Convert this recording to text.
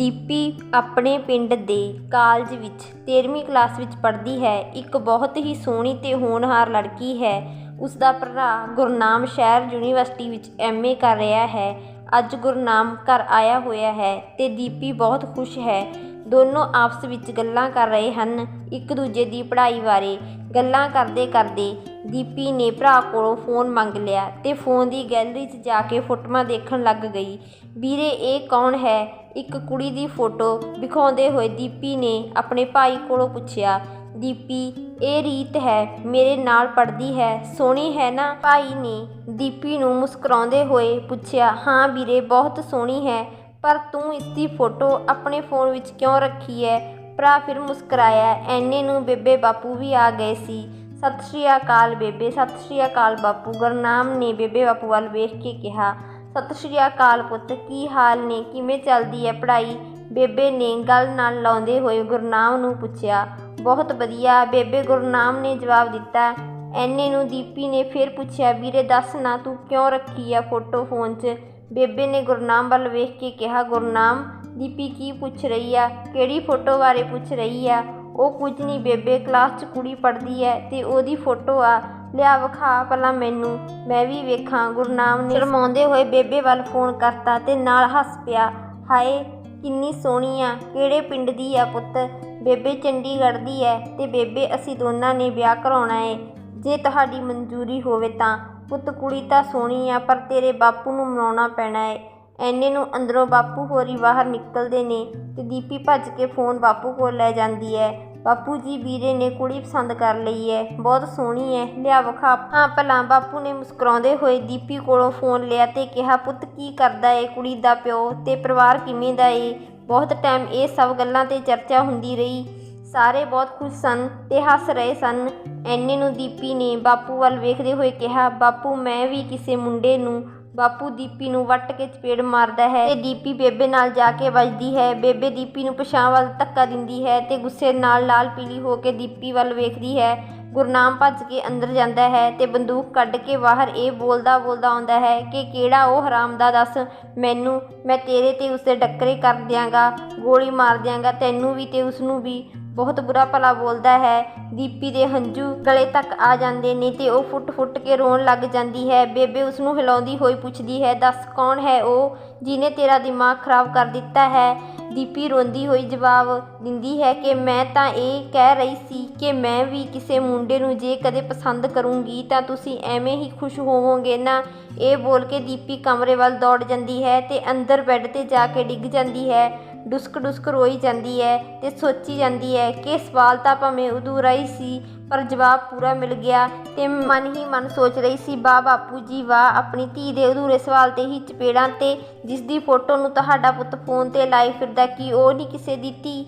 ਦੀਪੀ ਆਪਣੇ ਪਿੰਡ ਦੇ ਕਾਲਜ ਵਿੱਚ 13ਵੀਂ ਕਲਾਸ ਵਿੱਚ ਪੜ੍ਹਦੀ ਹੈ। ਇੱਕ ਬਹੁਤ ਹੀ ਸੋਹਣੀ ਅਤੇ ਹੋਣਹਾਰ ਲੜਕੀ ਹੈ। ਉਸ ਦਾ ਭਰਾ ਗੁਰਨਾਮ ਸ਼ਹਿਰ ਯੂਨੀਵਰਸਿਟੀ ਵਿੱਚ ਐਮਏ ਕਰ ਰਿਹਾ ਹੈ। ਅੱਜ ਗੁਰਨਾਮ ਘਰ ਆਇਆ ਹੋਇਆ ਹੈ ਅਤੇ ਦੀਪੀ ਬਹੁਤ ਖੁਸ਼ ਹੈ। ਦੋਨੋਂ ਆਪਸ ਵਿੱਚ ਗੱਲਾਂ ਕਰ ਰਹੇ ਹਨ। ਇੱਕ ਦੂਜੇ ਦੀ ਪੜ੍ਹਾਈ ਬਾਰੇ ਗੱਲਾਂ ਕਰਦੇ ਕਰਦੇ ਦੀਪੀ ਨੇ ਭਰਾ ਕੋਲੋਂ ਫੋਨ ਮੰਗ ਲਿਆ ਤੇ ਫੋਨ ਦੀ ਗੈਲਰੀ 'ਚ ਜਾ ਕੇ ਫੋਟੋਆਂ ਦੇਖਣ ਲੱਗ ਗਈ। ਵੀਰੇ, ਇਹ ਕੌਣ ਹੈ? ਇੱਕ ਕੁੜੀ ਦੀ ਫੋਟੋ ਵਿਖਾਉਂਦੇ ਹੋਏ ਦੀਪੀ ਨੇ ਆਪਣੇ ਭਾਈ ਕੋਲੋਂ ਪੁੱਛਿਆ, ਦੀਪੀ, ਇਹ ਰੀਤ ਹੈ, ਮੇਰੇ ਨਾਲ ਪੜ੍ਹਦੀ ਹੈ, ਸੋਹਣੀ ਹੈ ਨਾ? ਭਾਈ ਨੇ ਦੀਪੀ ਨੂੰ ਮੁਸਕਰਾਉਂਦੇ ਹੋਏ ਪੁੱਛਿਆ, ਹਾਂ ਵੀਰੇ, ਬਹੁਤ ਸੋਹਣੀ ਹੈ, ਪਰ ਤੂੰ ਇਸ ਦੀ ਫੋਟੋ ਆਪਣੇ ਫੋਨ ਵਿੱਚ ਕਿਉਂ ਰੱਖੀ ਹੈ? ਭਰਾ ਫਿਰ ਮੁਸਕਰਾਇਆ, ਐਨੇ ਨੂੰ ਬੇਬੇ ਬਾਪੂ ਵੀ ਆ ਗਏ ਸੀ। ਸਤਿ ਸ਼੍ਰੀ ਅਕਾਲ ਬੇਬੇ, ਸਤਿ ਸ਼੍ਰੀ ਅਕਾਲ ਬਾਪੂ ਗੁਰਨਾਮ ਨੇ ਬੇਬੇ ਬਾਪੂ ਵੱਲ ਵੇਖ ਕੇ ਕਿਹਾ, ਸਤਿ ਸ਼੍ਰੀ ਅਕਾਲ ਪੁੱਤ, ਕੀ ਹਾਲ ਨੇ, ਕਿਵੇਂ ਚੱਲਦੀ ਹੈ ਪੜ੍ਹਾਈ? ਬੇਬੇ ਨੇ ਗੱਲ ਨਾਲ ਲਾਉਂਦੇ ਹੋਏ ਗੁਰਨਾਮ ਨੂੰ ਪੁੱਛਿਆ, ਬਹੁਤ ਵਧੀਆ, ਬੇਬੇ ਗੁਰਨਾਮ ਨੇ ਜਵਾਬ ਦਿੱਤਾ, ਐਨੇ ਨੂੰ ਦੀਪੀ ਨੇ ਫਿਰ ਪੁੱਛਿਆ, ਵੀਰੇ ਦੱਸ ਨਾ ਤੂੰ ਕਿਉਂ ਰੱਖੀ ਆ ਫੋਟੋ ਫੋਨ 'ਚ? ਬੇਬੇ ਨੇ ਗੁਰਨਾਮ ਵੱਲ ਵੇਖ ਕੇ ਕਿਹਾ ਗੁਰਨਾਮ ਦੀਪੀ ਕੀ ਪੁੱਛ ਰਹੀ ਆ ਕਿਹੜੀ ਫੋਟੋ ਬਾਰੇ ਪੁੱਛ ਰਹੀ ਆ ਉਹ ਕੁਝ ਨਹੀਂ ਬੇਬੇ ਕਲਾਸ 'ਚ ਕੁੜੀ ਪੜ੍ਹਦੀ ਹੈ ਤੇ ਉਹਦੀ ਫੋਟੋ ਆ। ਲਿਆ ਵਿਖਾ ਪਹਿਲਾਂ ਮੈਨੂੰ। ਮੈਂ ਵੀ ਵੇਖਾਂ ਗੁਰਨਾਮ ਨੇ ਸ਼ਰਮਾਉਂਦੇ ਹੋਏ ਬੇਬੇ ਵੱਲ ਫੋਨ ਕਰਤਾ ਤੇ ਨਾਲ ਹੱਸ ਪਿਆ। ਹਾਏ, ਕਿੰਨੀ ਸੋਹਣੀ ਆ, ਕਿਹੜੇ ਪਿੰਡ ਦੀ ਆ ਪੁੱਤ। ਬੇਬੇ ਚੰਡੀਗੜ੍ਹ ਦੀ ਹੈ ਤੇ ਬੇਬੇ, ਅਸੀਂ ਦੋਨਾਂ ਨੇ ਵਿਆਹ ਕਰਾਉਣਾ ਏ। ਜੇ ਤੁਹਾਡੀ ਮਨਜ਼ੂਰੀ ਹੋਵੇ ਤਾਂ। ਪੁੱਤ, ਕੁੜੀ ਤਾਂ ਸੋਹਣੀ ਆ, ਪਰ ਤੇਰੇ ਬਾਪੂ ਨੂੰ ਮਨਾਉਣਾ ਪੈਣਾ ਏ। ਐਨੇ ਨੂੰ ਅੰਦਰੋਂ ਬਾਪੂ ਹੋਰੀ ਬਾਹਰ ਨਿਕਲਦੇ ਨੇ ਤੇ ਦੀਪੀ ਭੱਜ ਕੇ ਫੋਨ ਬਾਪੂ ਕੋਲ ਲੈ ਜਾਂਦੀ ਹੈ ਬਾਪੂ ਜੀ ਵੀਰੇ ਨੇ ਕੁੜੀ ਪਸੰਦ ਕਰ ਲਈ ਹੈ ਬਹੁਤ ਸੋਹਣੀ ਹੈ ਲਿਆ ਵਿਖਾ। ਹਾਂ, ਭਲਾ ਬਾਪੂ ਨੇ ਮੁਸਕਰਾਉਂਦੇ ਹੋਏ ਦੀਪੀ ਕੋਲੋਂ ਫੋਨ ਲਿਆ ਤੇ ਕਿਹਾ, ਪੁੱਤ, ਕੀ ਕਰਦਾ ਏ ਕੁੜੀ ਦਾ ਪਿਓ? ਤੇ ਪਰਿਵਾਰ ਕਿਵੇਂ ਦਾ ਏ? ਬਹੁਤ ਟਾਈਮ ਇਹ ਸਭ ਗੱਲਾਂ ਤੇ ਚਰਚਾ ਹੁੰਦੀ ਰਹੀ। ਸਾਰੇ ਬਹੁਤ ਖੁਸ਼ ਸਨ ਤੇ ਹੱਸ ਰਹੇ ਸਨ। ਐਨੇ ਨੂੰ ਦੀਪੀ ਨੇ ਬਾਪੂ ਵੱਲ ਵੇਖਦੇ ਹੋਏ ਕਿਹਾ, ਬਾਪੂ, ਮੈਂ ਵੀ ਕਿਸੇ ਮੁੰਡੇ ਨੂੰ ਬਾਪੂ ਦੀਪੀ ਨੂੰ ਵੱਟ ਕੇ ਚਪੇੜ ਮਾਰਦਾ ਹੈ ਤੇ ਦੀਪੀ ਬੇਬੇ ਨਾਲ ਜਾ ਕੇ ਵੱਜਦੀ ਹੈ। ਬੇਬੇ ਦੀਪੀ ਨੂੰ ਪਛਾਣ ਵੱਲ ਧੱਕਾ ਦਿੰਦੀ ਹੈ ਤੇ ਗੁੱਸੇ ਨਾਲ ਲਾਲ ਪੀਲੀ ਹੋ ਕੇ ਦੀਪੀ ਵੱਲ ਵੇਖਦੀ ਹੈ। ਗੁਰਨਾਮ ਭੱਜ ਕੇ ਅੰਦਰ ਜਾਂਦਾ ਹੈ ਤੇ ਬੰਦੂਕ ਕੱਢ ਕੇ ਬਾਹਰ ਇਹ ਬੋਲਦਾ ਬੋਲਦਾ ਆਉਂਦਾ ਹੈ ਕਿ ਕਿਹੜਾ ਉਹ ਹਰਾਮ ਦਾ ਦੱਸ, ਮੈਨੂੰ, ਮੈਂ ਤੇਰੇ ਤੇ ਉਸਦੇ ਡੱਕਰੇ ਕਰ ਦਿਆਂਗਾ, ਗੋਲੀ ਮਾਰ ਦਿਆਂਗਾ, ਤੈਨੂੰ ਵੀ ਤੇ ਉਸ ਨੂੰ ਵੀ। ਬਹੁਤ ਬੁਰਾ ਭਲਾ ਬੋਲਦਾ ਹੈ। ਦੀਪੀ ਦੇ ਹੰਝੂ ਗਲੇ ਤੱਕ ਆ ਜਾਂਦੇ ਨੇ ਤੇ ਉਹ ਫੁੱਟ-ਫੁੱਟ ਕੇ ਰੋਣ ਲੱਗ ਜਾਂਦੀ ਹੈ। ਬੇਬੇ ਉਸ ਨੂੰ ਹਿਲਾਉਂਦੀ ਹੋਈ ਪੁੱਛਦੀ ਹੈ, ਦੱਸ ਕੌਣ ਹੈ ਉਹ ਜਿਹਨੇ ਤੇਰਾ ਦਿਮਾਗ ਖਰਾਬ ਕਰ ਦਿੱਤਾ ਹੈ? ਦੀਪੀ ਰੋਂਦੀ ਹੋਈ ਜਵਾਬ ਦਿੰਦੀ ਹੈ ਕਿ ਮੈਂ ਤਾਂ ਇਹ ਕਹਿ ਰਹੀ ਸੀ ਕਿ ਮੈਂ ਵੀ ਕਿਸੇ ਮੁੰਡੇ ਨੂੰ ਜੇ ਕਦੇ ਪਸੰਦ ਕਰੂੰਗੀ ਤਾਂ ਤੁਸੀਂ ਐਵੇਂ ਹੀ ਖੁਸ਼ ਹੋਵੋਗੇ ਨਾ? ਇਹ ਬੋਲ ਕੇ ਦੀਪੀ ਕਮਰੇ ਵੱਲ ਦੌੜ ਜਾਂਦੀ ਹੈ ਤੇ ਅੰਦਰ ਬੈੱਡ ਤੇ ਜਾ ਕੇ ਡਿੱਗ ਜਾਂਦੀ ਹੈ। ਡੁਸਕ ਡੁਸਕ ਰੋਈ ਜਾਂਦੀ ਹੈ ਤੇ ਸੋਚੀ ਜਾਂਦੀ ਹੈ ਕਿ ਸਵਾਲ ਤਾਂ ਭਾਵੇਂ ਅਧੂਰਾ ਹੀ ਸੀ, ਪਰ ਜਵਾਬ ਪੂਰਾ ਮਿਲ ਗਿਆ ਤੇ ਮਨ ਹੀ ਮਨ ਸੋਚ ਰਹੀ ਸੀ, ਵਾਹ ਬਾਪੂ ਜੀ, ਵਾਹ। ਆਪਣੀ ਧੀ ਦੇ ਅਧੂਰੇ ਸਵਾਲ ਤੇ ਹੀ ਚਪੇੜਾਂ ਤੇ ਜਿਸ ਦੀ ਫੋਟੋ ਨੂੰ ਤੁਹਾਡਾ ਪੁੱਤ ਫੋਨ ਤੇ ਲਾਈ ਫਿਰਦਾ, ਕਿ ਉਹ ਨਹੀਂ ਕਿਸੇ ਦੀ ਧੀ?